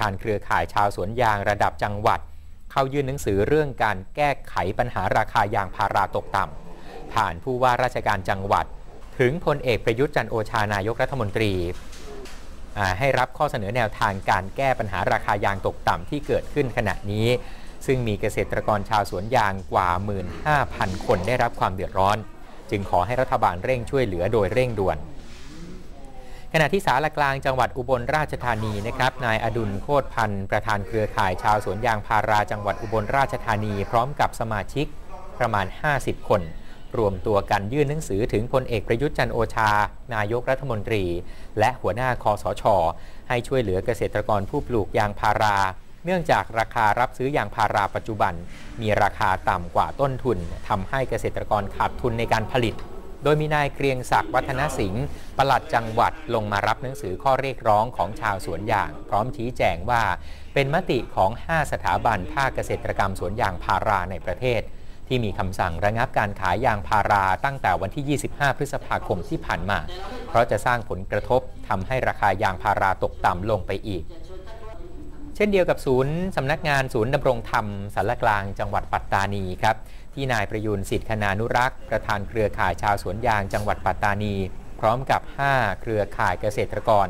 การเครือข่ายชาวสวนยางระดับจังหวัด เข้ายื่นหนังสือเรื่องการแก้ไขปัญหาราคายางพาราตกต่ำผ่านผู้ว่าราชการจังหวัด ถึงพลเอกประยุทธ์จันโอชานายกรัฐมนตรีให้รับข้อเสนอแนวทางการแก้ปัญหาราคายางตกต่ำที่เกิดขึ้นขณะนี้ ซึ่งมีเกษตรกรชาวสวนยางกว่า 15,000 คนได้รับความเดือดร้อน จึงขอให้รัฐบาลเร่งช่วยเหลือโดยเร่งด่วน ขณะที่สารกลางจังหวัดอุบลราชธานีนะครับนายอดุลโคตรพันธ์ประธานเครือข่ายชาวสวนยางพาราจังหวัดอุบลราชธานี พร้อมกับสมาชิกประมาณ 50 คน รวมตัวกันยื่นหนังสือถึงพลเอกประยุทธ์จันโอชา นายกรัฐมนตรี และหัวหน้าคอสช ให้ช่วยเหลือเกษตรกรผู้ปลูกยางพารา เนื่องจากราคารับซื้อยางพาราปัจจุบัน มีราคาต่ำกว่าต้นทุนทำให้เกษตรกรขาดทุนในการผลิต โดยมีนายเกรียงศักดิ์วัฒนสิงห์ปลัดจังหวัดลงมารับหนังสือข้อเรียกร้องของชาวสวนยาง พร้อมชี้แจงว่า เป็นมติของ 5 สถาบันภาคเกษตรกรรมสวนยางพาราในประเทศ ที่มีคำสั่งระงับการขายยางพาราตั้งแต่วันที่ 25 พฤษภาคมที่ผ่านมา เพราะจะสร้างผลกระทบทำให้ราคายางพาราตกต่ำลงไปอีก ช่นเดียวกับศูนย์สำนักงานศูนย์ดำรงธรรมสารกลางจังหวัดปัตตานีครับที่นายประยูนสิทธิคณานุรักษ์ ประธานเครือข่ายชาวสวนยางจังหวัดปัตตานี พร้อมกับ 5 เครือข่ายเกษตรกร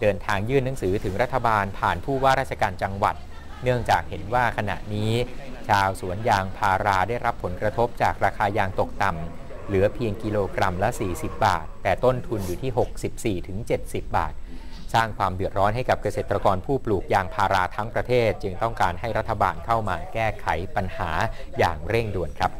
เดินทางยื่นหนังสือถึงรัฐบาลผ่านผู้ว่าราชการจังหวัด เนื่องจากเห็นว่าขณะนี้ ชาวสวนยางพาราได้รับผลกระทบจากราคายางตกต่ำเหลือเพียงกิโลกรัมละ 40 บาท แต่ต้นทุนอยู่ที่ 64-70 บาท สร้างความเดือดร้อนให้กับเกษตรกรผู้ปลูกยางพาราทั้งประเทศ จึงต้องการให้รัฐบาลเข้ามาแก้ไขปัญหาอย่างเร่งด่วนครับ